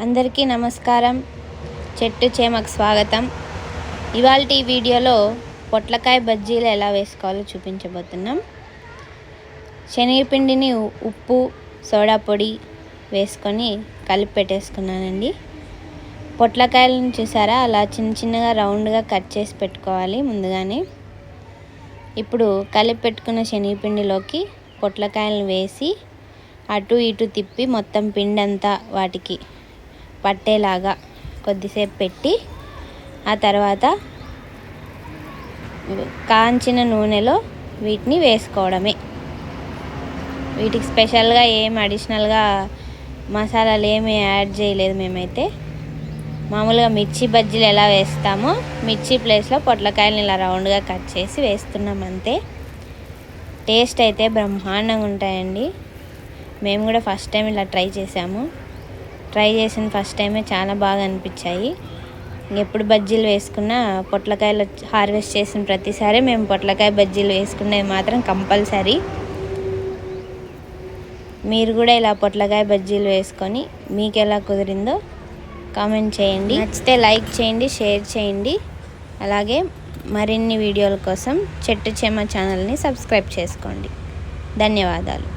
అందరికీ నమస్కారం. చెట్టు చేమకు స్వాగతం. ఇవాళ ఈ వీడియోలో పొట్లకాయ బజ్జీలు ఎలా వేసుకోవాలో చూపించబోతున్నాం. శనగపిండిని ఉప్పు సోడా పొడి వేసుకొని కలిపి పెట్టేసుకున్నానండి. పొట్లకాయలను చూసారా? అలా చిన్న చిన్నగా రౌండ్గా కట్ చేసి పెట్టుకోవాలి ముందుగానే. ఇప్పుడు కలిపి పెట్టుకున్న శనగపిండిలోకి పొట్లకాయలను వేసి అటు ఇటు తిప్పి మొత్తం పిండి అంతా వాటికి పట్టేలాగా కొద్దిసేపు పెట్టి ఆ తర్వాత కాంచిన నూనెలో వీటిని వేసుకోవడమే. వీటికి స్పెషల్గా ఏం అడిషనల్గా మసాలాలు ఏమీ యాడ్ చేయలేదు మేమైతే. మామూలుగా మిర్చి బజ్జీలు ఎలా వేస్తామో మిర్చి ప్లేస్లో పొట్లకాయలను ఇలా రౌండ్గా కట్ చేసి వేస్తున్నాం అంతే. టేస్ట్ అయితే బ్రహ్మాండంగా ఉంటాయండి. మేము కూడా ఫస్ట్ టైం ఇలా ట్రై చేసాము ట్రై చేసిన ఫస్ట్ టైమే చాలా బాగా అనిపించాయి. ఎప్పుడు బజ్జీలు వేసుకున్నా పొట్లకాయలు హార్వెస్ట్ చేసిన ప్రతిసారి మేము పొట్లకాయ బజ్జీలు వేసుకునేది మాత్రం కంపల్సరీ. మీరు కూడా ఇలా పొట్లకాయ బజ్జీలు వేసుకొని మీకు ఎలా కుదిరిందో కామెంట్ చేయండి. నచ్చితే లైక్ చేయండి షేర్ చేయండి. అలాగే మరిన్ని వీడియోల కోసం చెట్టు చేమ ఛానల్ని సబ్స్క్రైబ్ చేసుకోండి. ధన్యవాదాలు.